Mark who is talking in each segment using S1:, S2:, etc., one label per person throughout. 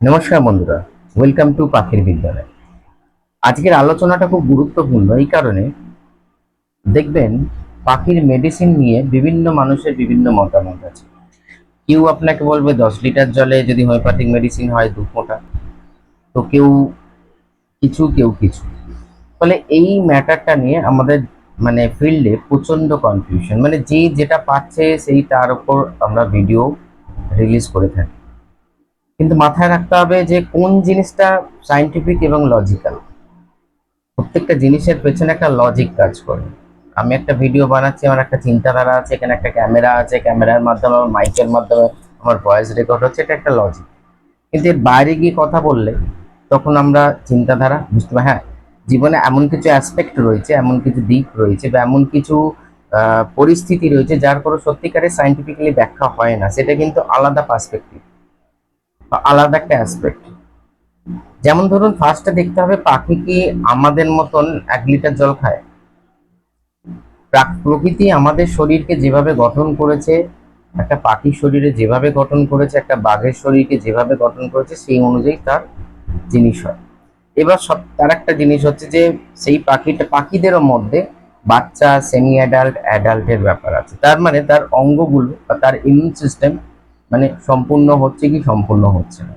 S1: নমস্কার বন্ধুরা welcome to পাখির বিদ্যালয়। আজকের আলোচনাটা খুব গুরুত্বপূর্ণ, এই কারণে দেখবেন পাখির মেডিসিন নিয়ে বিভিন্ন মানুষের বিভিন্ন মতামত আছে। কেউ আপনাকে বলবে দশ লিটার জলে যদি হোমিওপ্যাথিক মেডিসিন হয় দু ফোঁটা। তো কেউ কিছু কেউ কিছু। ফলে এই ম্যাটারটা নিয়ে আমাদের মানে ফিল্ডে প্রচণ্ড কনফিউশন মানে যে যেটা পাচ্ছে সেই তার উপর আমরা ভিডিও রিলিজ করে থাকি। কিন্তু মাথায় রাখতে হবে যে কোন জিনিসটা সাইন্টিফিক এবং লজিক্যাল প্রত্যেকটা জিনিসের পেছনে একটা লজিক কাজ করে। আমি একটা ভিডিও বানাচ্ছি, আমার একটা চিন্তাধারা আছে, এখানে একটা ক্যামেরা আছে ক্যামেরার মাধ্যমে, আমার মাইকের মাধ্যমে আমার ভয়েস রেকর্ড হচ্ছে, এটা একটা লজিক কিন্তু এর বাইরে গিয়ে কথা বললে তখন আমরা চিন্তাধারা বুঝতে হ্যাঁ জীবনে এমন কিছু অ্যাসপেক্ট রয়েছে, এমন কিছু দিক রয়েছে বা এমন কিছু পরিস্থিতি রয়েছে যার কোনো সত্যিকারের সাইন্টিফিক্যালি ব্যাখ্যা হয় না, সেটা কিন্তু আলাদা পার্সপেক্টিভ আলাদা একটা অ্যাসপেক্ট যেমন ধরুন ফার্স্টে দেখতে হবে পাখি কি আমাদের মতন এক লিটার জল খায়। প্রকৃতি আমাদের শরীরকে যেভাবে গঠন করেছে, একটা পাখির শরীরে যেভাবে গঠন করেছে, একটা বাঘের শরীরকে যেভাবে গঠন করেছে, সেই অনুযায়ী তার জিনিস হয়। এবার সব তার একটা জিনিস হচ্ছে যে, সেই পাখিটা পাখিদেরও মধ্যে বাচ্চা সেমি অ্যাডাল্ট অ্যাডাল্টের ব্যাপার আছে। তার মানে তার অঙ্গগুলো বা তার ইমিউন সিস্টেম মানে সম্পূর্ণ হচ্ছে কি সম্পূর্ণ হচ্ছে না।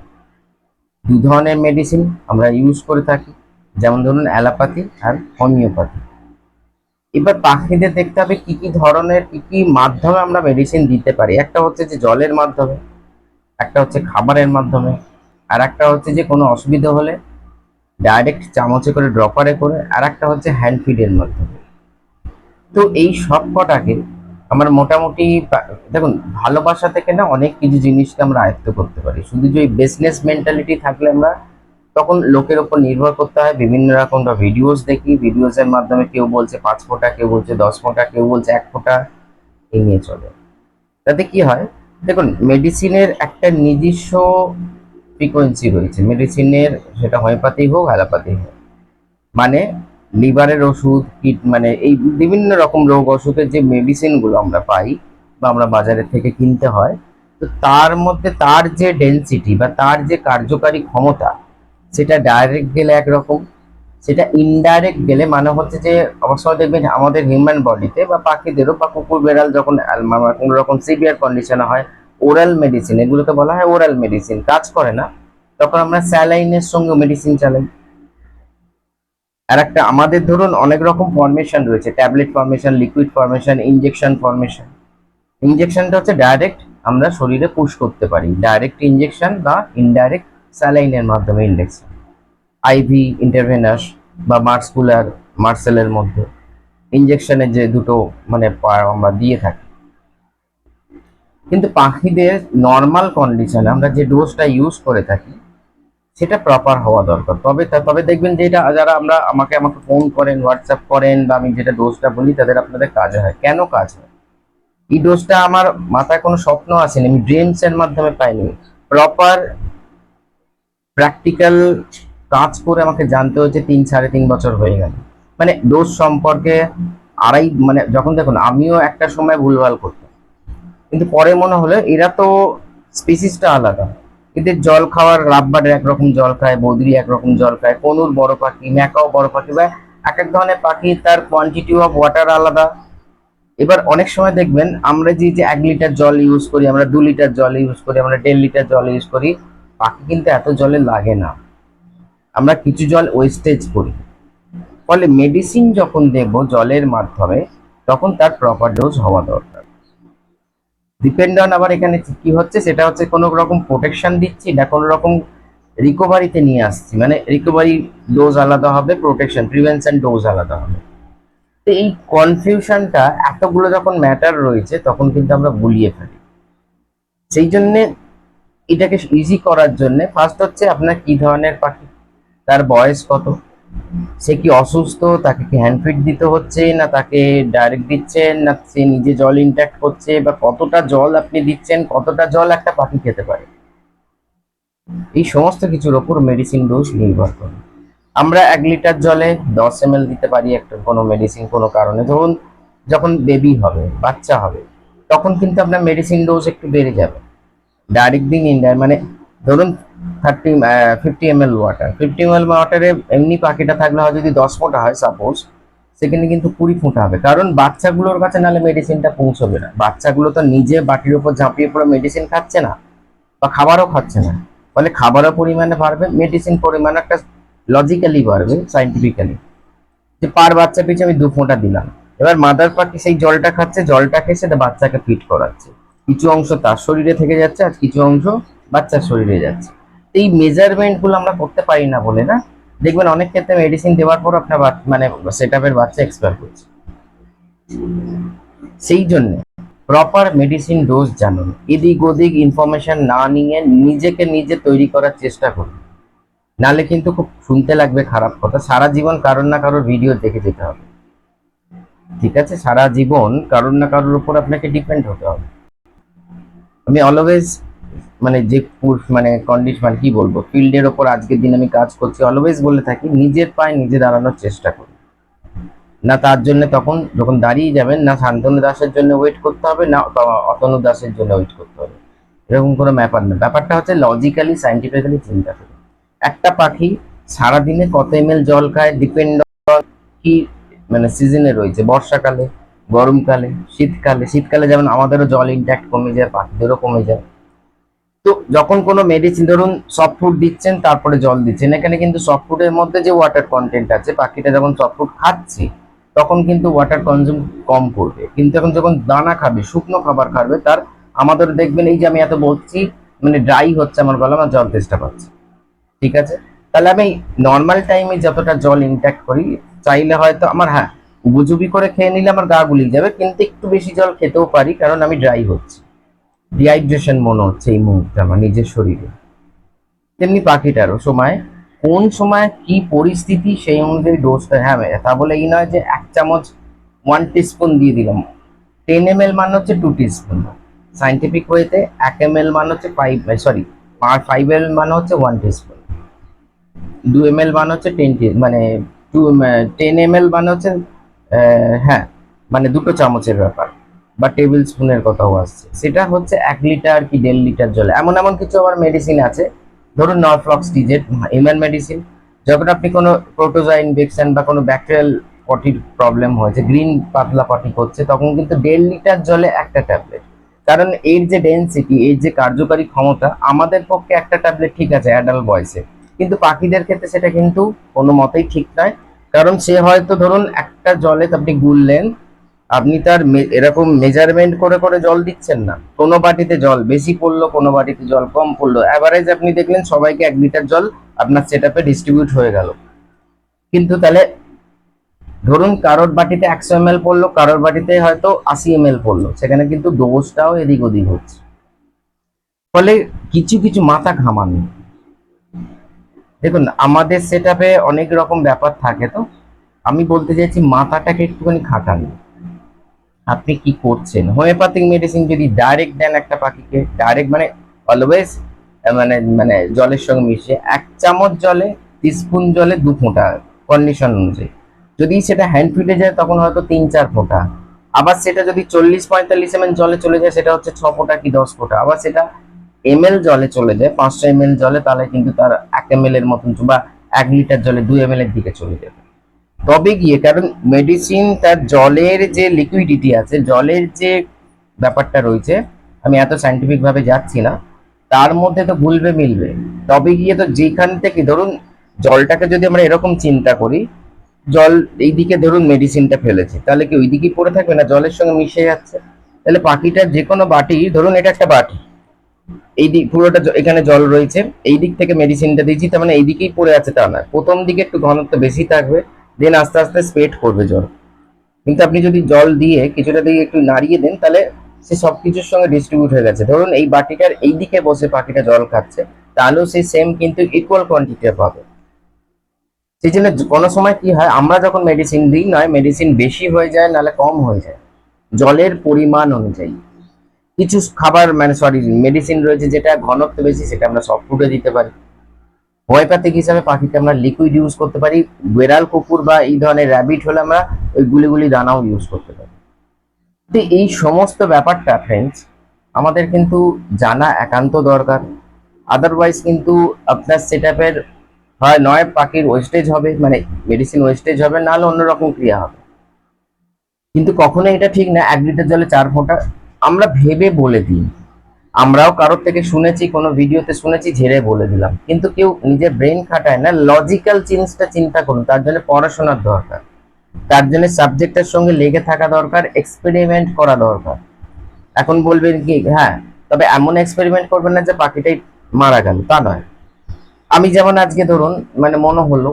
S1: দু ধরনের মেডিসিন আমরা ইউজ করে থাকি, যেমন ধরুন অ্যালোপ্যাথি আর হোমিওপ্যাথি এবার পাখিদের দেখতে হবে কি কি ধরনের, কি কি মাধ্যমে আমরা মেডিসিন দিতে পারি। একটা হচ্ছে যে জলের মাধ্যমে, একটা হচ্ছে খাবারের মাধ্যমে, আর একটা হচ্ছে যে কোনো অসুবিধা হলে ডাইরেক্ট চামচে করে ড্রপারে করে, আর একটা হচ্ছে হ্যান্ড ফিডের মাধ্যমে। তো এই সব কটাকে আমরা মোটামুটি দেখুন, ভালোবাসা থেকে না অনেক কিছু জিনিসকে আমরা আয়ত্ত করতে পারি। শুধু যে বিজনেস মেন্টালিটি থাকলে আমরা তখন লোকের ওপর নির্ভর করতে হয় বিভিন্ন রকম ভিডিওস দেখি। ভিডিওস এর মাধ্যমে কেউ বলছে পাঁচ ফোঁটা, কেউ বলছে দশ ফোঁটা, কেউ বলছে এক ফোঁটা, এই নিয়ে চলে। তাতে কি হয়? দেখুন মেডিসিনের একটা নিজস্ব ফ্রিকোয়েন্সি রয়েছে। মেডিসিনের সেটা হোমিওপ্যাথি হোক অ্যালোপ্যাথি হোক। মানে লিভারের ওষুধ, কিট মানে এই বিভিন্ন রকম রোগ অসুখের যে মেডিসিনগুলো আমরা পাই বা আমরা বাজারে থেকে কিনতে হয়, তো তার মধ্যে তার যে ডেন্সিটি বা তার যে কার্যকারী ক্ষমতা, সেটা ডাইরেক্ট গেলে একরকম, সেটা ইনডাইরেক্ট গেলে মানে হচ্ছে যে অবশ্যই দেখবেন আমাদের হিউম্যান বডিতে বা পাখিদেরও বা কুকুর, বেড়াল যখন কোনো রকম সিভিয়ার কন্ডিশনে হয় ওরাল মেডিসিন এগুলোকে বলা হয় ওরাল মেডিসিন কাজ করে না, তখন আমরা স্যালাইনের সঙ্গে মেডিসিন চালাই। আর একটা আমাদের ধরুন অনেক রকম ফরমেশন রয়েছে tablet formation liquid formation injection formation ইনজেকশনটা হচ্ছে ডাইরেক্ট আমরা শরীরে পুশ করতে পারি। ডাইরেক্ট ইনজেকশন বা ইনডাইরেক্ট স্যালাইনের মাধ্যমে ইনজেকশন আইভি ইন্টারভেনাস বা মার্সকুলার মার্সেলের মধ্যে। ইনজেকশনের যে দুটো মানে আমরা দিয়ে থাকি। কিন্তু পাখিদের নর্মাল কন্ডিশনে আমরা যে ডোজটা ইউজ করে থাকি সেটা প্রপার হওয়া দরকার। তবে তবে দেখবেন যে এটা যারা আমরা, আমাকে আমাকে ফোন করেন হোয়াটসঅ্যাপ করেন বা আমি যেটা ডোজটা বলি, তাদের আপনাদের কাজ হয়। কেন কাজ হয়? এই ডোজটা আমার মাথায় কোনো স্বপ্ন আসেনি, আমি ড্রিমস এর মাধ্যমে পাইনি। প্রপার প্র্যাকটিক্যাল কাজ করে আমাকে জানতে হচ্ছে তিন, সাড়ে তিন বছর হয়ে গেল। মানে ডোজ সম্পর্কে আড়াই মানে যখন দেখুন, আমিও একটা সময় ভুলভাল করতাম। কিন্তু পরে মনে হলো এরা তো স্পিসিসটা আলাদা। এদের জল খাওয়ার রাব্বারের একরকম জল খায় বদ্রি একরকম জল খায়, কনুর বড় পাখি, ম্যাকাও বড় পাখি বা এক এক ধরনের পাখি, তার কোয়ান্টিটি অফ ওয়াটার আলাদা। এবার অনেক সময় দেখবেন, আমরা যে যে এক লিটার জল ইউজ করি, আমরা দু লিটার জল ইউজ করি, আমরা দেড় লিটার জল ইউজ করি, পাখি কিন্তু এত জলে লাগে না। আমরা কিছু জল ওয়েস্টেজ করি। ফলে মেডিসিন যখন দেব জলের মাধ্যমে, তখন তার প্রপার ডোজ হওয়া দরকার। ডিপেন্ড অন আবার এখানে কি হচ্ছে, সেটা হচ্ছে কোনো রকম প্রোটেকশন দিচ্ছি না, কোনো রকম রিকভারিতে নিয়ে আসছি। মানে রিকভারি ডোজ আলাদা হবে প্রোটেকশন প্রিভেনশন ডোজ আলাদা হবে। তো এই কনফিউশনটা এতগুলো যখন ম্যাটার রয়েছে, তখন কিন্তু আমরা গুলিয়ে ফেলি। সেই জন্যে এটাকে ইজি করার জন্য ফার্স্ট হচ্ছে আপনার কি ধরনের পাখি, তার বয়স কত? সে কি অসুস্থ? তাকে কি হ্যান্ড ফিড দিতে হচ্ছে না তাকে ডাইরেক্ট দিচ্ছেন না সে নিজে জল ইনট্যাক্ট করছে? বা কতটা জল আপনি দিচ্ছেন? কতটা জল একটা পাখি খেতে পারে? এই সমস্ত কিছুর ওপর মেডিসিন ডোজ নির্ভর করে। আমরা এক লিটার জলে দশ এম দিতে পারি একটা কোনো মেডিসিন কোনো কারণে। ধরুন, যখন বেবি হবে, বাচ্চা হবে, তখন কিন্তু আপনার মেডিসিন ডোজ একটু বেড়ে যাবে। ডাইরেক্ট দিন ইন্ডার মানে ধরুন thirty fifty M L water fifty M L ওয়াটারে এমনি পাখিটা থাকলে হয় যদি দশ ফোঁটা হয় সাপোজ সেখানে কিন্তু কুড়ি ফোঁটা হবে। কারণ বাচ্চাগুলোর কাছে নাহলে মেডিসিনটা পৌঁছবে না। বাচ্চাগুলো তো নিজে বাটির উপর ঝাঁপিয়ে পড়ে মেডিসিন খাচ্ছে না বা খাবারও খাচ্ছে না। ফলে খাবারও পরিমাণে বাড়বে মেডিসিন পরিমাণ একটা লজিক্যালি বাড়বে সাইন্টিফিক্যালি যে পার বাচ্চা পিছু আমি দু ফোঁটা দিলাম। এবার মাদার পাখি সেই জলটা খাচ্ছে, জলটা খেয়ে সেটা বাচ্চাকে ফিট করাচ্ছে। কিছু অংশ তার শরীরে থেকে যাচ্ছে আর কিছু অংশ বাচ্চার শরীরে যাচ্ছে। এই মেজারমেন্টগুলো আমরা করতে পারি না বলে না। দেখবেন অনেক ক্ষেত্রে মেডিসিন দেওয়ার পর আপনার মানে সেট আপের বাচ্চা এক্সপায়ার করছে। সেই জন্য প্রপার মেডিসিন ডোজ জানুন। এদিক ওদিক ইনফরমেশন না নিয়ে নিজেকে নিজে তৈরি করার চেষ্টা করুন। নালে কিন্তু খুব শুনতে লাগবে খারাপ কথা। সারা জীবন কারোর না কারোর ভিডিও দেখে যেতে হবে। ঠিক আছে? সারা জীবন কারোর না কারোর উপর আপনাকে ডিপেন্ড হতে হবে। আমি অলওয়েজ মানে যে মানে কন্ডিশন মানে কি বলব ফিল্ডের ওপর আজকের দিন আমি কাজ করছি অলওয়েজ বলে থাকি, নিজের পায়ে নিজে দাঁড়ানোর চেষ্টা করুন। না তার জন্য তখন যখন দাঁড়িয়ে যাবেন, না শান্তনু দাসের জন্য ওয়েট করতে হবে, না অতনু দাসের জন্য ওয়েট করতে হবে। এরকম কোনো ব্যাপার না। ব্যাপারটা হচ্ছে লজিক্যালি সাইন্টিফিক্যালি চিন্তা করুন। একটা পাখি সারাদিনে কত এম এল জল খায় ডিপেন্ড কি মানে সিজনে রয়েছে। বর্ষাকালে, গরমকালে, শীতকালে শীতকালে যেমন আমাদেরও জল ইনট্যাক্ট কমে যায়, পাখিদেরও কমে যায়। তো যখন কোনো মেডিসিন ধরুন সফট ফুড দিচ্ছেন, তারপরে জল দিচ্ছেন। এখানে কিন্তু সফট ফুডের মধ্যে যে ওয়াটার কন্টেন্ট আছে পাখিটা যখন সফট ফুড খাচ্ছে, তখন কিন্তু ওয়াটার কনজিউম কম করবে। কিন্তু এখন যখন দানা খাবে, শুকনো খাবার খাবে, তার আমাদের দেখবেন এই যে আমি এত বলছি মানে ড্রাই হচ্ছে আমার গলা, আমার জল তেষ্টা পাচ্ছে। ঠিক আছে? তাহলে আমি নর্মাল টাইমে যতটা জল ইনট্যাক্ট করি, চাইলে হয়তো আমার হ্যাঁ উপযোগী করে খেয়ে নিলে আমার গা গুলিয়ে যাবে, কিন্তু একটু বেশি জল খেতেও পারি, কারণ আমি ড্রাই হচ্ছি। ডিহাইড্রেশন মনে হচ্ছে এই মুহূর্তে আমার নিজের শরীরে। তেমনি পাখিটারও সময়, কোন সময় কি পরিস্থিতি সেই অনুযায়ী ডোজটা হ্যাঁ তা বলে এই নয় যে এক চামচ ওয়ান টিস্পুন দিয়ে দিলাম। টেন এম এল মানে হচ্ছে টু টিস্পুন সাইন্টিফিক ওয়েতে এক এম এল মানে হচ্ছে five sorry five M L মানে হচ্ছে ওয়ান টিস্পুন দু এম এল মানে হচ্ছে টেন মানে টু টেন এম এল মানে হচ্ছে হ্যাঁ মানে দুটো চামচের ব্যাপার। বা টেবিল স্পুনের কথাও আসছে। সেটা হচ্ছে এক লিটার কি দেড় লিটার জলে। এমন এমন কিছু আবার মেডিসিন আছে। ধরুন নরফ্লক্স ডিজেট হিউম্যান মেডিসিন যখন আপনি কোনো প্রোটোজা ইনফেকশন বা কোনো ব্যাকটেরিয়াল পটির প্রবলেম হয়েছে গ্রিন পাতলা পটি করছে, তখন কিন্তু দেড় লিটার জলে একটা ট্যাবলেট কারণ এর যে ডেন্সিটি এর যে কার্যকারী ক্ষমতা, আমাদের পক্ষে একটা ট্যাবলেট ঠিক আছে অ্যাডাল্ট বয়সে কিন্তু পাখিদের ক্ষেত্রে সেটা কিন্তু কোনো মতেই ঠিক নয়। কারণ সে হয়তো ধরুন একটা জলে আপনি গুললেন আপনি তার এরকম মেজারমেন্ট করে করে জল দিচ্ছেন না। কোনো বাটিতে জল, বেশি পড়ল, কোনো বাটিতে জল কম পড়ল। অ্যাভারেজ আপনি দেখলেন সবাইকে এক লিটার জল আপনার সেট ডিস্ট্রিবিউট হয়ে গেল। কিন্তু তাহলে ধরুন কারোর বাটিতে একশো এম এল পড়ল, কারোর বাটিতে হয়তো আশি এম এল পড়ল। সেখানে কিন্তু ডোজটাও এদিক ওদিক হচ্ছে। ফলে কিছু কিছু মাথা ঘামান। দেখুন, আমাদের সেট অনেক রকম ব্যাপার থাকে তো। আমি বলতে চাইছি মাথাটাকে একটুখানি খাটান। আপনি কি করছেন? হোমিওপ্যাথিক মেডিসিন যদি ডাইরেক্ট দেন একটা পাখিকে ডাইরেক্ট মানে অলওয়েজ মানে মানে জলের সঙ্গে মিশে এক চামচ জলে টিস্পুন জলে দু ফোঁটা কন্ডিশন অনুযায়ী। যদি সেটা হ্যান্ড ফিডে যায়, তখন হয়তো তিন চার ফোঁটা। আবার সেটা যদি চল্লিশ পঁয়তাল্লিশ এম জলে চলে যায়, সেটা হচ্ছে ছ ফোঁটা কি দশ ফোঁটা। আবার সেটা এম জলে চলে যায়, পাঁচশো এম জলে, তাহলে কিন্তু তার এক এম এর মতন বা এক লিটার জলে দুই এম এর দিকে চলে যাবে। তবে গিয়ে, কারণ মেডিসিন তার জলের যে লিকুইডিটি আছে, জলের যে ব্যাপারটা রয়েছে, আমি এত সাইন্টিফিক ভাবে যাচ্ছি না, তার মধ্যে তো ভুলবে মিলবে। তবে গিয়ে তো যেখান থেকে, ধরুন, জলটাকে যদি আমরা এরকম চিন্তা করি, জল এইদিকে ধরুন মেডিসিনটা ফেলেছে, তাহলে কি ওই দিকেই পড়ে থাকবে না? জলের সঙ্গে মিশে যাচ্ছে। তাহলে পাখিটার যে কোনো বাটি, ধরুন এটা একটা বাটি, এই দিক পুরোটা এখানে জল রয়েছে, এই দিক থেকে মেডিসিনটা দিয়েছি, তার মানে এই দিকেই পড়ে আছে তা না। প্রথম দিকে একটু ঘনত্ব বেশি থাকবে দেন আস্তে আস্তে স্প্রেড করবে জল। কিন্তু আপনি যদি জল দিয়ে কিছুটা দিয়ে একটু নাড়িয়ে দেন, তাহলে সে সবকিছুর সঙ্গে ডিস্ট্রিবিউট হয়ে গেছে। ধরুন এই বাটিটার এই দিকে বসে পাখিটা জল খাচ্ছে, তাহলেও সেই সেম কিন্তু ইকুয়াল কোয়ান্টিটি পাবে। সেই জন্য কোনো সময় কি হয়, আমরা যখন মেডিসিন দিই, নয় মেডিসিন বেশি হয়ে যায়, নাহলে কম হয়ে যায়। জলের পরিমাণ অনুযায়ী। কিছু খাবার মানে সরি মেডিসিন রয়েছে যেটা ঘনত্ব বেশি, সেটা আমরা সফট ফুডে দিতে পারি। হোমিওপ্যাথিক হিসাবে পাখিকে আমরা লিকুইড ইউজ করতে পারি। বেড়াল, কুকুর বা এই ধরনের র্যাবিট হলে আমরা ওই গুলি গুলি দানাও ইউজ করতে পারি। তো এই সমস্ত ব্যাপারটা ফ্রেন্ডস আমাদের কিন্তু জানা একান্ত দরকার। আদারওয়াইজ কিন্তু আপনার সেট আপের হয় নয়, পাখির ওয়েস্টেজ হবে মানে মেডিসিন ওয়েস্টেজ হবে, নাহলে অন্যরকম ক্রিয়া হবে। কিন্তু কখনো এটা ঠিক না, এক লিটার জলে চার ফোঁটা। আমরা ভেবে বলে দিই। আমরাও কারোর থেকে শুনেছি, কোনো ভিডিওতে শুনেছি, ঝেড়ে বলে দিলাম। কিন্তু কেউ নিজের ব্রেন খাটায় না লজিক্যাল জিনিসটা চিন্তা করুন, তার জন্য পড়াশোনার দরকার। তার জন্য সাবজেক্টের সঙ্গে লেগে থাকা দরকার এক্সপেরিমেন্ট করা দরকার। এখন বলবেন কি হ্যাঁ তবে এমন এক্সপেরিমেন্ট করবেন না যে পাখিটাই মারা গেল, তা নয়। আমি যেমন আজকে ধরুন মানে মনে হলো,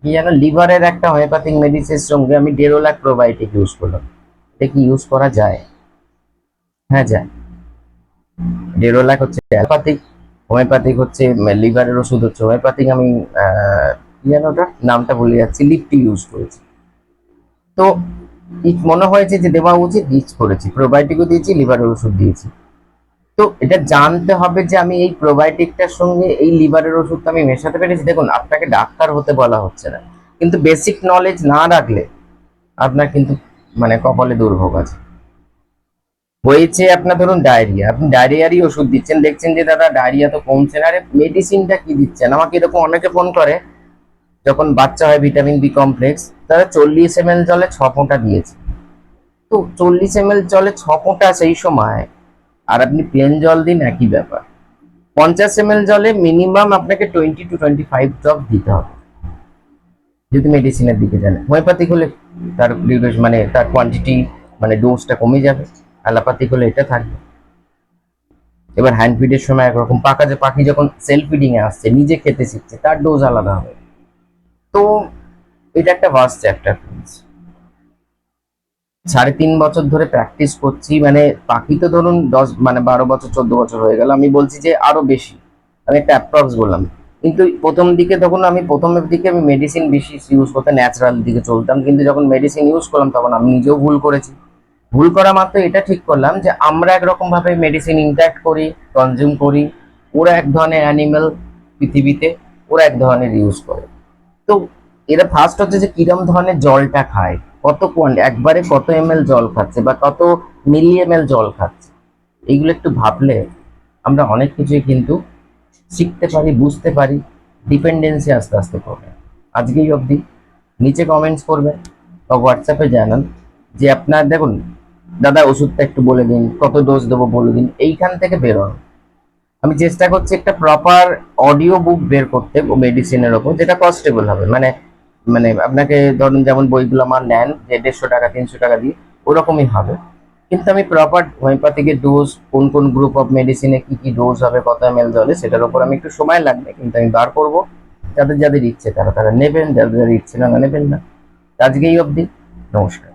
S1: কি যেন লিভারের একটা হোমিওপ্যাথিক মেডিসিনের সঙ্গে আমি লাখ প্রোবায়োটিক ইউজ করলাম। এটা কি ইউজ করা যায়? হ্যাঁ যায়। লাখ হচ্ছে অ্যালোপ্যাথিক হোমিওপ্যাথিক হচ্ছে লিভারের ওষুধ হচ্ছে হোমিওপ্যাথিক আমি যেন ওটা? নামটা ভুলে যাচ্ছি, লিপটি ইউজ করেছি। তো মনে হয়েছে যে দেওয়া উচিত ইউজ করেছি। প্রোবায়োটিকও দিয়েছি লিভারের ওষুধ দিয়েছি। তো, এটা জানতে হবে যে আমি এই প্রোবায়োটিকটার সঙ্গে এই লিভারের ওষুধটা আমি মেশাতে পেরেছি। দেখুন, আপনাকে ডাক্তার হতে বলা হচ্ছে না। কিন্তু বেসিক নলেজ না রাখলে আপনার কিন্তু মানে কপালে দুর্ভোগ আছে। হয়েছে আপনার ধরুন ডায়রিয়া আপনি ডায়রিয়ারই ওষুধ দিচ্ছেন, দেখছেন যে দাদা ডায়রিয়া তো কমছে না, আরে মেডিসিনটা কি দিচ্ছেন? আমাকে এরকম অনেকে ফোন করে, যখন বাচ্চা হয় ভিটামিন বি কমপ্লেক্স তারা চল্লিশ এম এল জলে ছ ফোঁটা দিয়েছে। তো চল্লিশ এম এল জলে ছ ফোঁটা সেই সময়, আর আপনি প্লেন জল দিন একই ব্যাপার। পঞ্চাশ এম এল জলে মিনিমাম আপনাকে twenty two twenty five drop দিতে হবে। যদি মেডিসিনের দিকে যান হোমিওপ্যাথিক হলে তার মানে তার কোয়ান্টিটি মানে ডোজটা কমে যাবে। হলে এটা থাকবে। এবার হ্যান্ড ফিডের সময় একরকম পাকা যে পাখি যখন সেলফ ফিডিং এ আসছে, নিজে খেতে শিখছে, তার ডোজ আলাদা হবে। তো এটা একটা ভাস্ট চ্যাপ্টার সাড়ে তিন বছর ধরে প্র্যাকটিস করছি মানে পাখি তো ধরুন দশ মানে বারো বছর, চোদ্দ বছর হয়ে গেল, আমি বলছি যে আরও বেশি। আমি একটা অ্যাপ্রক্স বললাম। কিন্তু প্রথম দিকে তখন আমি প্রথমের দিকে আমি মেডিসিন বেশি ইউজ করতে ন্যাচারাল দিকে চলতাম, কিন্তু যখন মেডিসিন ইউজ করলাম, তখন আমি নিজেও ভুল করেছি। ভুল করা মাত্র এটা ঠিক করলাম যে আমরা একরকম ভাবে মেডিসিন ইন্ট্যাক্ট করি কনজিউম করি, ওরা এক ধরনের অ্যানিমেল পৃথিবীতে ওরা এক ধরনের ইউজ করে। তো এরা ফার্স্ট হচ্ছে যে কিরম ধরনের জলটা খায়, কত কোয়ান্টি একবারে কত এম জল খাচ্ছে বা কত মিলি এম জল খাচ্ছে এইগুলো একটু ভাবলে আমরা অনেক কিছুই কিন্তু শিখতে পারি, বুঝতে পারি ডিপেন্ডেন্সি আস্তে আস্তে করবে আজকেই অবধি নিচে কমেন্টস করবেন বা হোয়াটসঅ্যাপে জানান যে আপনার, দেখুন দাদা, ওষুধটা একটু বলে দিন, কত ডোজ দেবো বলে দিন, এইখান থেকে বেরোন আমি চেষ্টা করছি একটা প্রপার অডিও বুক বের করতে মেডিসিনের ওপর, যেটা কস্টেবল হবে। মানে মানে আপনাকে ধরুন যেমন বইগুলো আমার নেন, যে দেড়শো টাকা, তিনশো টাকা দিয়ে, ওরকমই হবে। কিন্তু আমি প্রপার হোমিওপ্যাথিকের ডোজ কোন কোন গ্রুপ অফ মেডিসিনে কি কি ডোজ হবে, কত এম এল জলে সেটার ওপর আমি একটু সময় লাগবে, কিন্তু আমি বার করব। যাদের যাদের ইচ্ছে তারা তারা নেবেন, যাদের যাদের ইচ্ছে না নেবেন না। আজকেই অবধি, নমস্কার।